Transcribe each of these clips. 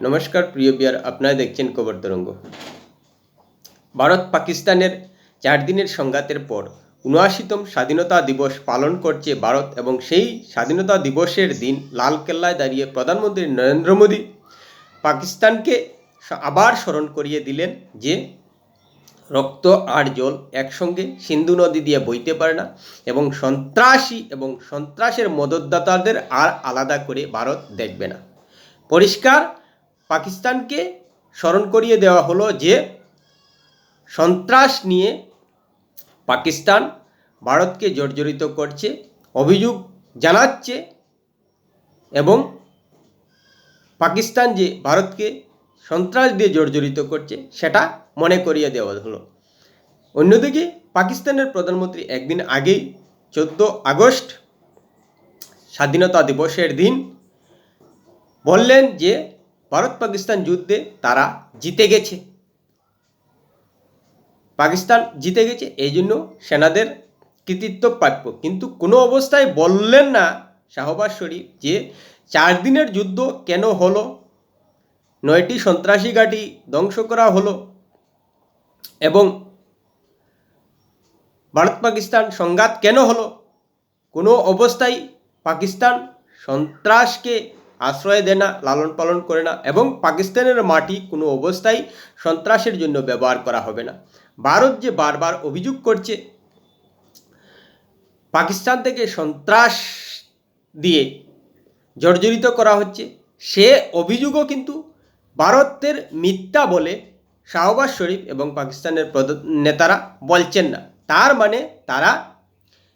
নমস্কার, প্রিয় বিয়ার, আপনারা দেখছেন খবর তরঙ্গ। ভারত পাকিস্তানের চার দিনের সংঘাতের পর উনআশিতম স্বাধীনতা দিবস পালন করছে ভারত এবং সেই স্বাধীনতা দিবসের দিন লালকেল্লায় দাঁড়িয়ে প্রধানমন্ত্রী নরেন্দ্র মোদী পাকিস্তানকে আবার স্মরণ করিয়ে দিলেন যে রক্ত আর জল একসঙ্গে সিন্ধু নদী দিয়ে বইতে পারে না এবং সন্ত্রাসী এবং সন্ত্রাসের মদতদাতাদের আর আলাদা করে ভারত দেখবে না। পরিষ্কার পাকিস্তানকে স্মরণ করিয়ে দেওয়া হলো যে সন্ত্রাস নিয়ে পাকিস্তান ভারতকে জর্জরিত করছে, অভিযোগ জানাচ্ছে এবং পাকিস্তান যে ভারতকে সন্ত্রাস দিয়ে জর্জরিত করছে সেটা মনে করিয়ে দেওয়া হলো। অন্যদিকে পাকিস্তানের প্রধানমন্ত্রী একদিন আগেই চোদ্দ আগস্ট স্বাধীনতা দিবসের দিন বললেন যে ভারত পাকিস্তান যুদ্ধে তারা জিতে গেছে। পাকিস্তান জিতে গেছে এই জন্য সেনাদের কৃতিত্ব প্রাপ্য। কিন্তু কোনো অবস্থায় বললেন না শাহবাজ শরীফ যে চার দিনের যুদ্ধ কেন হলো, নয়টি সন্ত্রাসী ঘাঁটি ধ্বংস করা হলো এবং ভারত পাকিস্তান সংঘাত কেন হলো, কোনো অবস্থায় পাকিস্তান সন্ত্রাসকে আশ্রয় দেয় না, লালন পালন করে না এবং পাকিস্তানের মাটি কোনো অবস্থায় সন্ত্রাসের জন্য ব্যবহার করা হবে না। ভারত যে বারবার অভিযোগ করছে, পাকিস্তান থেকে সন্ত্রাস দিয়ে জর্জরিত করা হচ্ছে, সে অভিযোগও কিন্তু ভারতের মিথ্যা বলে শাহবাজ শরীফ এবং পাকিস্তানের নেতারা বলছেন না। তার মানে তারা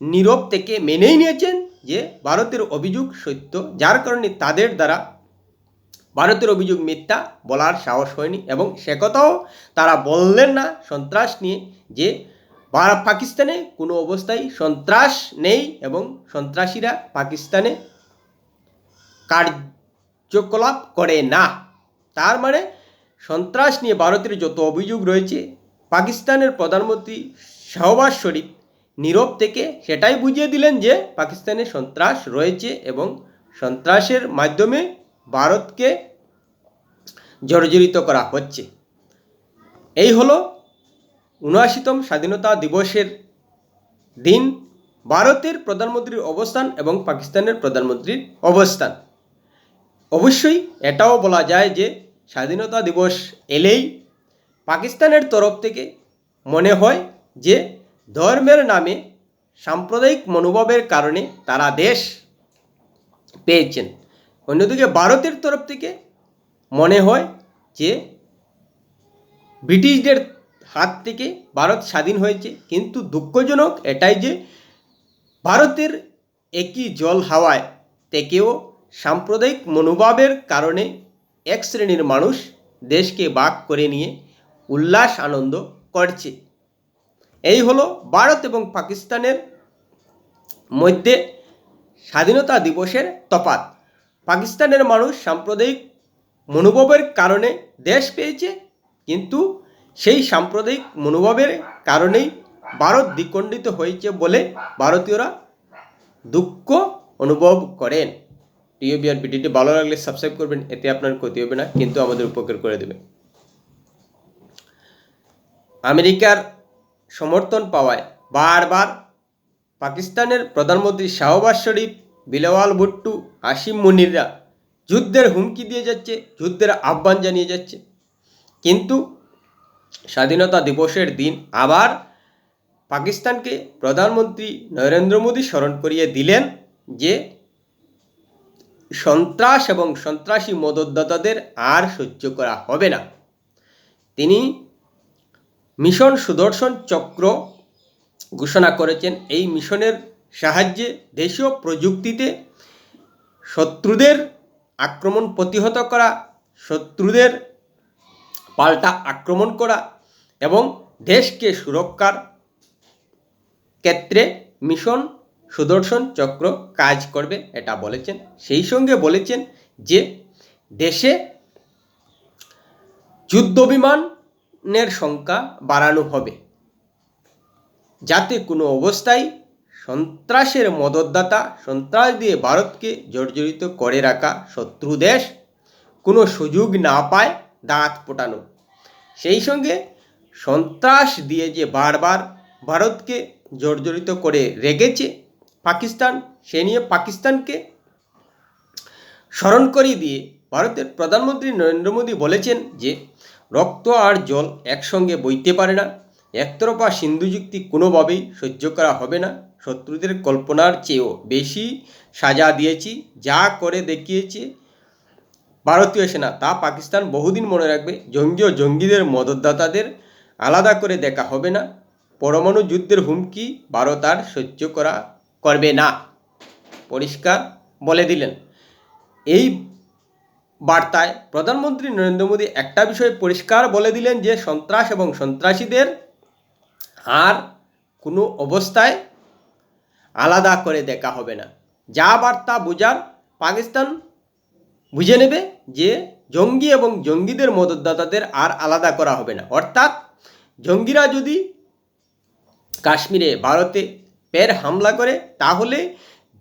নীরব থেকে মেনেই নিয়েছেন যে ভারতের অভিযোগ সত্য, যার কারণে তাদের দ্বারা ভারতের অভিযোগ মিথ্যা বলার সাহস হয়নি এবং সে কথাও তারা বললেন না সন্ত্রাস নিয়ে যে পাকিস্তানে কোনো অবস্থায় সন্ত্রাস নেই এবং সন্ত্রাসীরা পাকিস্তানে কার্যকলাপ করে না। তার মানে সন্ত্রাস নিয়ে ভারতের যত অভিযোগ রয়েছে, পাকিস্তানের প্রধানমন্ত্রী শাহবাজ শরীফ নীরব থেকে সেটাই বুঝিয়ে দিলেন যে পাকিস্তানে সন্ত্রাস রয়েছে এবং সন্ত্রাসের মাধ্যমে ভারতকে জর্জরিত করা হচ্ছে। এই হলো উনআশিতম স্বাধীনতা দিবসের দিন, ভারতের প্রধানমন্ত্রীর অবস্থান এবং পাকিস্তানের প্রধানমন্ত্রীর অবস্থান। অবশ্যই এটাও বলা যায় যে স্বাধীনতা দিবস এলেই পাকিস্তানের তরফ থেকে মনে হয় যে ধর্মের নামে সাম্প্রদায়িক মনোভাবের কারণে তারা দেশ পেয়েছেন। অন্যদিকে ভারতের তরফ থেকে মনে হয় যে ব্রিটিশদের হাত থেকে ভারত স্বাধীন হয়েছে, কিন্তু দুঃখজনক এটাই যে ভারতের একই জল হাওয়ায় থেকেও সাম্প্রদায়িক মনোভাবের কারণে এক শ্রেণির মানুষ দেশকে বাক করে নিয়ে উল্লাস আনন্দ করছে। এই হলো ভারত এবং পাকিস্তানের মধ্যে স্বাধীনতা দিবসের তফাৎ। পাকিস্তানের মানুষ সাম্প্রদায়িক মনোভাবের কারণে দেশ পেয়েছে, কিন্তু সেই সাম্প্রদায়িক মনোভাবের কারণেই ভারত দ্বিখণ্ডিত হয়েছে বলে ভারতীয়রা দুঃখ অনুভব করেন। প্রিয় বিয়ার ভিডিওটি ভালো লাগলে সাবস্ক্রাইব করবেন, এতে আপনার ক্ষতি হবে না, কিন্তু আমাদের উপকার করে দেবে। আমেরিকার সমর্থন পাওয়ায় বারবার পাকিস্তানের প্রধানমন্ত্রী শাহবাজ শরীফ, বিলাওয়াল ভুট্টু আসিম মুনিররা যুদ্ধের হুমকি দিয়ে যাচ্ছে, যুদ্ধের আহ্বান জানিয়ে যাচ্ছে। কিন্তু স্বাধীনতা দিবসের দিন আবার পাকিস্তানকে প্রধানমন্ত্রী নরেন্দ্র মোদী স্মরণ করিয়ে দিলেন যে সন্ত্রাস এবং সন্ত্রাসী মদতদাতাদের আর সহ্য করা হবে না। তিনি মিশন সুদর্শন চক্র ঘোষণা করেছেন। এই মিশনের সাহায্যে দেশীয় প্রযুক্তিতে শত্রুদের আক্রমণ প্রতিহত করা, শত্রুদের পাল্টা আক্রমণ করা এবং দেশকে সুরক্ষার ক্ষেত্রে মিশন সুদর্শন চক্র কাজ করবে এটা বলেছেন। সেই সঙ্গে বলেছেন যে দেশে যুদ্ধ বিমানের সংখ্যা বাড়ানো হবে। যাতে কোনো অবস্থায় সন্ত্রাসের মদতদাতা, সন্ত্রাস দিয়ে ভারতকে জর্জরিত করে রাখা শত্রু দেশ কোনো সুযোগ না পায় দাঁত ফোটানো। সেই সঙ্গে সন্ত্রাস দিয়ে যে বারবার ভারতকে জর্জরিত করে রেখেছে পাকিস্তান, সে নিয়ে পাকিস্তানকে স্মরণ করিয়ে দিয়ে ভারতের প্রধানমন্ত্রী নরেন্দ্র মোদী বলেছেন যে রক্ত আর জল একসঙ্গে বইতে পারে না। একতরফা সিন্ধু চুক্তি কোনোভাবেই সহ্য করা হবে না। শত্রুদের কল্পনার চেয়েও বেশি সাজা দিয়েছি, যা করে দেখিয়েছে ভারতীয় সেনা, তা পাকিস্তান বহুদিন মনে রাখবে। জঙ্গি ও জঙ্গিদের মদতদাতাদের আলাদা করে দেখা হবে না। পরমাণু যুদ্ধের হুমকি ভারত আর সহ্য করা করবে না। পরিষ্কার বলে দিলেন। এই বার্তায় প্রধানমন্ত্রী নরেন্দ্র মোদী একটা বিষয় পরিষ্কার বলে দিলেন যে সন্ত্রাস এবং সন্ত্রাসীদের আর কোনো অবস্থায় আলাদা করে দেখা হবে না। যা বার্তা বোঝার পাকিস্তান বুঝে নেবে যে জঙ্গি এবং জঙ্গিদের মদতদাতাদের আর আলাদা করা হবে না। অর্থাৎ জঙ্গিরা যদি কাশ্মীরে, ভারতে পের হামলা করে, তাহলে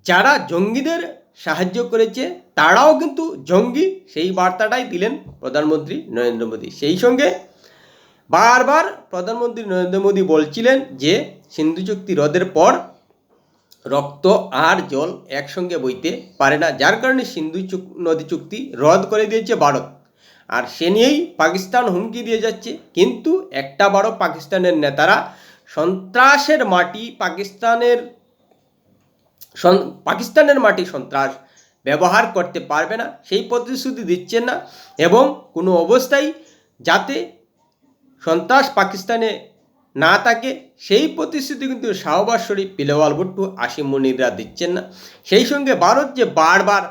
যারা জঙ্গিদের সাহায্য করেছে, তারাও কিন্তু জঙ্গি। সেই বার্তাটাই দিলেন প্রধানমন্ত্রী নরেন্দ্র মোদী। সেই সঙ্গে বারবার প্রধানমন্ত্রী নরেন্দ্র মোদী বলছিলেন যে, সিন্ধু চুক্তি হ্রদের পর রক্ত আর জল একসঙ্গে বইতে পারে না। যার কারণে সিন্ধু নদী চুক্তি রদ করে দিয়েছে ভারত। আর সে নিয়েই পাকিস্তান হুমকি দিয়ে যাচ্ছে। কিন্তু একটা বড় পাকিস্তানের নেতারা সন্ত্রাসের মাটি পাকিস্তানের পাকিস্তানের মাটি সন্ত্রাস ব্যবহার করতে পারবে না, সেই প্রতিশ্রুতি দিচ্ছেন না এবং কোনো অবস্থায় যাতে সন্ত্রাস পাকিস্তানে না থাকে, সেই প্রতিশ্রুতি কিন্তু শাহবাজ শরীফ, পিলেওয়াল ভুট্টু, আসিম মুনিররা দিচ্ছেন না। সেই সঙ্গে ভারত যে বারবার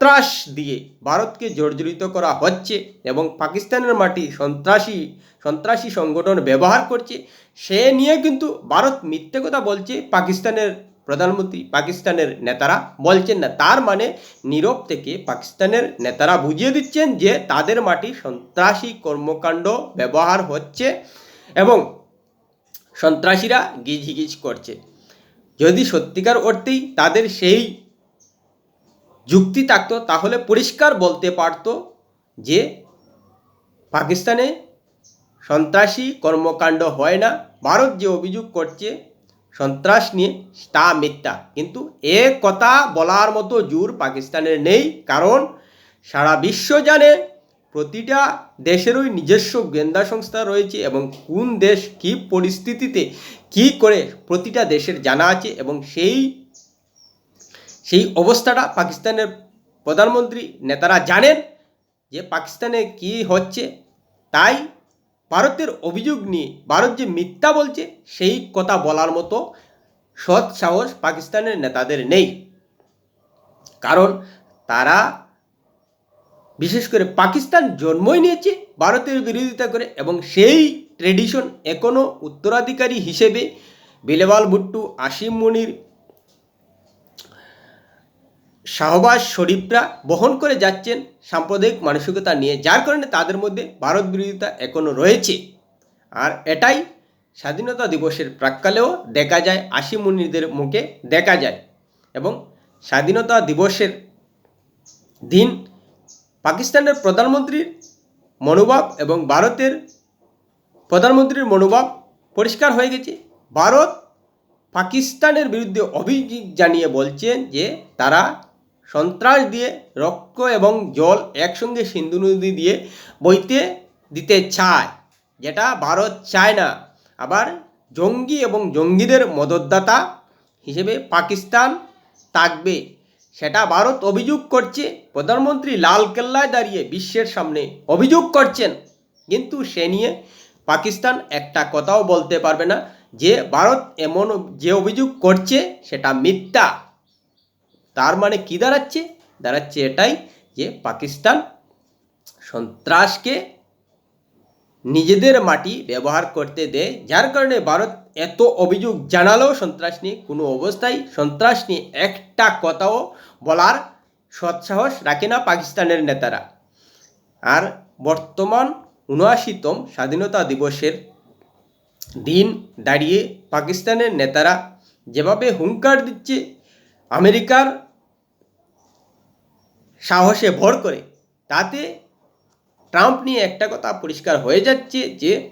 সন্ত্রাস দিয়ে ভারতকে জর্জরিত করা হচ্ছে এবং পাকিস্তানের মাটি সন্ত্রাসী সন্ত্রাসী সংগঠন ব্যবহার করছে, সে নিয়ে কিন্তু ভারত মিথ্যে কথা বলছে, পাকিস্তানের প্রধানমন্ত্রী, পাকিস্তানের নেতারা বলছেন না। তার মানে নীরব থেকে পাকিস্তানের নেতারা বুঝিয়ে দিচ্ছেন যে তাদের মাটি সন্ত্রাসী কর্মকাণ্ড ব্যবহার হচ্ছে এবং সন্ত্রাসীরা গিজহিগিজ করছে। যদি সত্যিকার অর্থেই তাদের সেই যুক্তি থাকতো, তাহলে পরিষ্কার বলতে পারতো যে পাকিস্তানে সন্ত্রাসী কর্মকাণ্ড হয় না। ভারত যে অভিযোগ করছে, সন্ত্রাস নিয়ে, তা মিথ্যা। কিন্তু এ কথা বলার মতো জোর পাকিস্তানের নেই, কারণ সারা বিশ্ব জানে প্রতিটা দেশেরই নিজস্ব গোয়েন্দা সংস্থা রয়েছে এবং কোন দেশ কী পরিস্থিতিতে কী করে প্রতিটা দেশের জানা আছে এবং সেই সেই অবস্থাটা পাকিস্তানের প্রধানমন্ত্রী নেতারা জানেন যে পাকিস্তানে কি হচ্ছে, তাই ভারতের অভিযোগ নিয়ে, ভারত যে মিথ্যা বলছে, সেই কথা বলার মতো সৎ সাহস পাকিস্তানের নেতাদের নেই। কারণ তারা বিশেষ করে পাকিস্তান জন্মই নিয়েছে ভারতের বিরোধিতা করে এবং সেই ট্রেডিশন এখনও উত্তরাধিকারী হিসেবে বিলেবাল ভুট্টু, আসিম মনির শাহবাজ শরীফরা বহন করে যাচ্ছেন সাম্প্রদায়িক মানসিকতা নিয়ে, যার কারণে তাদের মধ্যে ভারত বিরোধিতা এখনও রয়েছে। আর এটাই স্বাধীনতা দিবসের প্রাক্কালেও দেখা যায়, আশি মুনিদের মুখে দেখা যায়। এবং স্বাধীনতা দিবসের দিন পাকিস্তানের প্রধানমন্ত্রীর মনোভাব এবং ভারতের প্রধানমন্ত্রীর মনোভাব পরিষ্কার হয়ে গেছে। ভারত পাকিস্তানের বিরুদ্ধে অভিযোগ জানিয়ে বলছেন যে তারা সন্ত্রাস দিয়ে রক্ত এবং জল একসঙ্গে সিন্ধু নদী দিয়ে বইতে দিতে চায়, যেটা ভারত চায় না। আবার জঙ্গি এবং জঙ্গিদের মদতদাতা হিসেবে পাকিস্তান থাকবে, সেটা ভারত অভিযোগ করছে। প্রধানমন্ত্রী লাল কেল্লায় দাঁড়িয়ে বিশ্বের সামনে অভিযোগ করছেন, কিন্তু সে নিয়ে পাকিস্তান একটা কথাও বলতে পারবে না যে ভারত এমন যে অভিযোগ করছে, সেটা মিথ্যা। তার মানে কি দাঁড়াচ্ছে? দাঁড়াচ্ছে এটাই যে পাকিস্তান সন্ত্রাসকে নিজেদের মাটি ব্যবহার করতে দেয়। যার কারণে ভারত এত অভিযোগ জানালেও সন্ত্রাস নিয়ে। কোনো অবস্থায় সন্ত্রাস নিয়ে একটা কথাও বলার সৎসাহস রাখে না পাকিস্তানের নেতারা। আর বর্তমান উনআশিতম স্বাধীনতা দিবসের দিন দাঁড়িয়ে পাকিস্তানের নেতারা যেভাবে হুঙ্কার দিচ্ছে, আমেরিকার সাহসে ভর করে তাতে ট্রাম্প নিয়ে একটা কথা পরিষ্কার হয়ে যাচ্ছে যে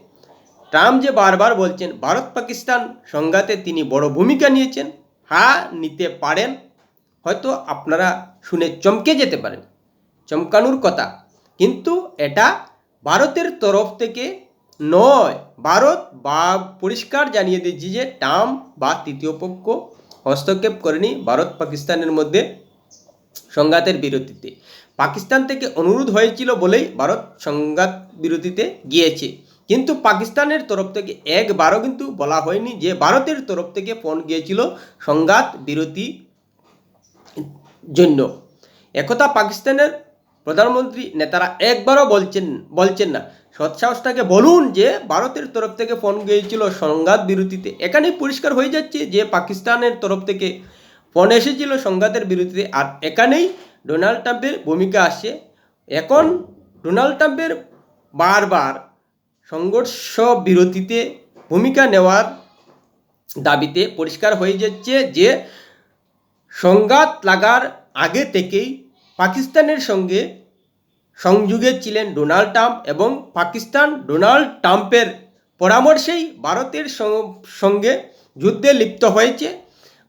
ট্রাম্প যে বারবার বলছেন, ভারত পাকিস্তান সংঘাতে তিনি বড় ভূমিকা নিয়েছেন। হ্যাঁ নিতে পারেন। হয়তো আপনারা শুনে চমকে যেতে পারেন। চমকানোর কথা। কিন্তু এটা ভারতের তরফ থেকে নয়। ভারত বা পরিষ্কার জানিয়ে দিয়েছে যে ট্রাম্প বা তৃতীয় পক্ষ হস্তক্ষেপ করেনি। ভারত পাকিস্তানের মধ্যে সংঘাতের বিরতিতে। পাকিস্তান থেকে অনুরোধ হয়েছিল বলেই ভারত সংঘাত বিরতিতে গিয়েছে। কিন্তু পাকিস্তানের তরফ থেকে একবারও কিন্তু বলা হয়নি যে ভারতের তরফ থেকে ফোন গিয়েছিল সংঘাত বিরতি জন্য। একথা পাকিস্তানের প্রধানমন্ত্রী নেতারা একবারও বলছেন বলছেন না। সৎসাহসটাকে বলুন যে ভারতের তরফ থেকে ফোন গিয়েছিল সংঘাত বিরতিতে। এখানেই পরিষ্কার হয়ে যাচ্ছে যে পাকিস্তানের তরফ থেকে ফোন এসেছিল সংঘাতের বিরতিতে আর এখানেই ডোনাল্ড ট্রাম্পের ভূমিকা আসছে এখন ডোনাল্ড ট্রাম্পের বারবার সংঘর্ষ বিরতিতে ভূমিকা নেওয়ার দাবিতে পরিষ্কার হয়ে যাচ্ছে যে সংঘাত লাগার আগে থেকেই পাকিস্তানের সঙ্গে সংযোগে ছিলেন ডোনাল্ড ট্রাম্প এবং পাকিস্তান ডোনাল্ড ট্রাম্পের পরামর্শেই ভারতের সঙ্গে যুদ্ধে লিপ্ত হয়েছে।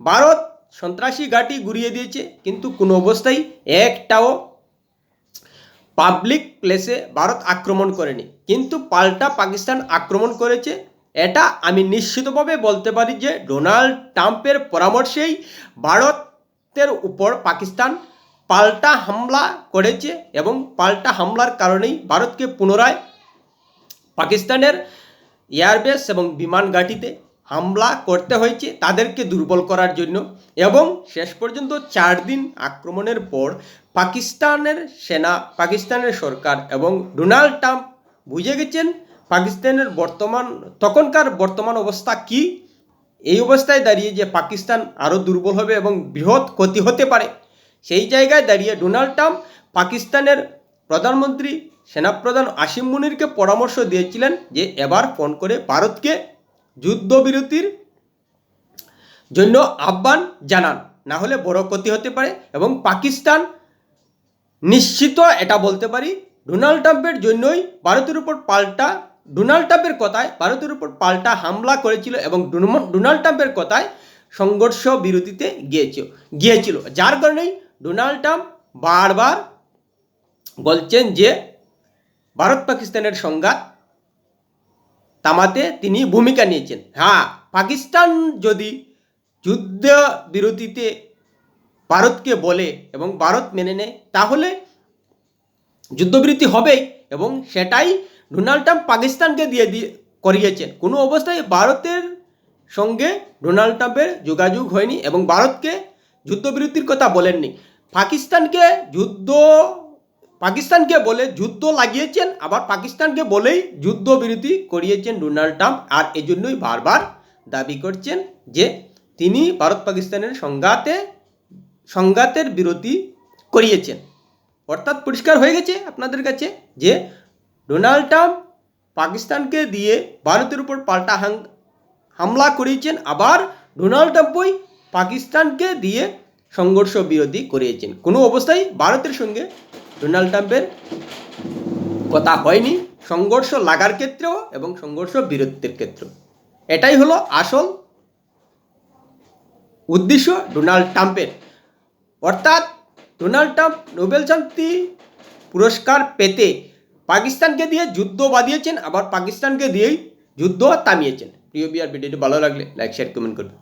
ভারত সন্ত্রাসী ঘাঁটি ঘুরিয়ে দিয়েছে, কিন্তু কোনো অবস্থায় একটাও পাবলিক প্লেসে ভারত আক্রমণ করেনি। কিন্তু পাল্টা পাকিস্তান আক্রমণ করেছে, এটা আমি নিশ্চিতভাবে বলতে পারি যে ডোনাল্ড ট্রাম্পের পরামর্শেই ভারতের উপর পাকিস্তান পাল্টা হামলা করেছে এবং পাল্টা হামলার কারণেই ভারতকে পুনরায় পাকিস্তানের এয়ারবেস এবং বিমান ঘাঁটিতে হামলা করতে হয়েছে তাদেরকে দুর্বল করার জন্য এবং শেষ পর্যন্ত চার দিন আক্রমণের পর পাকিস্তানের সেনা, পাকিস্তানের সরকার এবং ডোনাল্ড ট্রাম্প বুঝে গেছেন পাকিস্তানের বর্তমান, তখনকার বর্তমান অবস্থা কি। এই অবস্থায় দাঁড়িয়ে যে পাকিস্তান আরও দুর্বল হবে এবং বৃহৎ ক্ষতি হতে পারে, সেই জায়গায় দাঁড়িয়ে ডোনাল্ড ট্রাম্প পাকিস্তানের প্রধানমন্ত্রী সেনাপ্রধান আসিম মুনিরকে পরামর্শ দিয়েছিলেন যে এবার ফোন করে ভারতকে যুদ্ধবিরতির জন্য আহ্বান জানান। না হলে বড় ক্ষতি হতে পারে এবং পাকিস্তান নিশ্চিত এটা বলতে পারি, ডোনাল্ড ট্রাম্পের জন্যই ভারতের উপর পাল্টা, ডোনাল্ড ট্রাম্পের কথায় ভারতের উপর পাল্টা হামলা করেছিল এবং ডোনাল্ড ট্রাম্পের কথায় সংঘর্ষ বিরতিতে গিয়েছিল গিয়েছিল। যার কারণেই ডোনাল্ড ট্রাম্প বারবার বলছেন যে ভারত পাকিস্তানের সংঘাত তামাতে তিনি ভূমিকা নিয়েছেন। হ্যাঁ পাকিস্তান যদি যুদ্ধ বিরতিতে ভারতকে বলে এবং ভারত মেনে নেয়, তাহলে যুদ্ধবিরতি হবেই এবং সেটাই ডোনাল্ড ট্রাম্প পাকিস্তানকে দিয়ে দিয়ে করিয়েছেন। কোনো অবস্থায় ভারতের সঙ্গে ডোনাল্ড ট্রাম্পের যোগাযোগ হয়নি এবং ভারতকে যুদ্ধবিরতির কথা বলেননি। পাকিস্তানকে যুদ্ধ পাকিস্তানকে বলে যুদ্ধ লাগিয়েছেন, আবার পাকিস্তানকে বলেই যুদ্ধ যুদ্ধবিরতি করিয়েছেন ডোনাল্ড ট্রাম্প, আর এজন্যই বারবার দাবি করছেন যে তিনি ভারত পাকিস্তানের সংঘাতে, সংঘাতের বিরতি করিয়েছেন। অর্থাৎ পরিষ্কার হয়ে গেছে আপনাদের কাছে যে ডোনাল্ড ট্রাম্প পাকিস্তানকে দিয়ে ভারতের উপর পাল্টা হামলা করিয়েছেন, আবার ডোনাল্ড ট্রাম্পই পাকিস্তানকে দিয়ে সংঘর্ষ বিরতি করিয়েছেন। কোনো অবস্থায় ভারতের সঙ্গে ডোনাল্ড ট্রাম্পের কথা হয়নি, সংঘর্ষ লাগার ক্ষেত্রেও এবং সংঘর্ষ বিরতির ক্ষেত্রেও। এটাই হলো আসল উদ্দেশ্য ডোনাল্ড ট্রাম্পের। অর্থাৎ ডোনাল্ড ট্রাম্প নোবেল শান্তি পুরস্কার পেতে পাকিস্তানকে দিয়ে যুদ্ধ বাঁধিয়েছেন, আবার পাকিস্তানকে দিয়েই যুদ্ধ থামিয়েছেন। প্রিয় বিয়ার ভিডিওটি ভালো লাগলে লাইক শেয়ার কমেন্ট করবেন।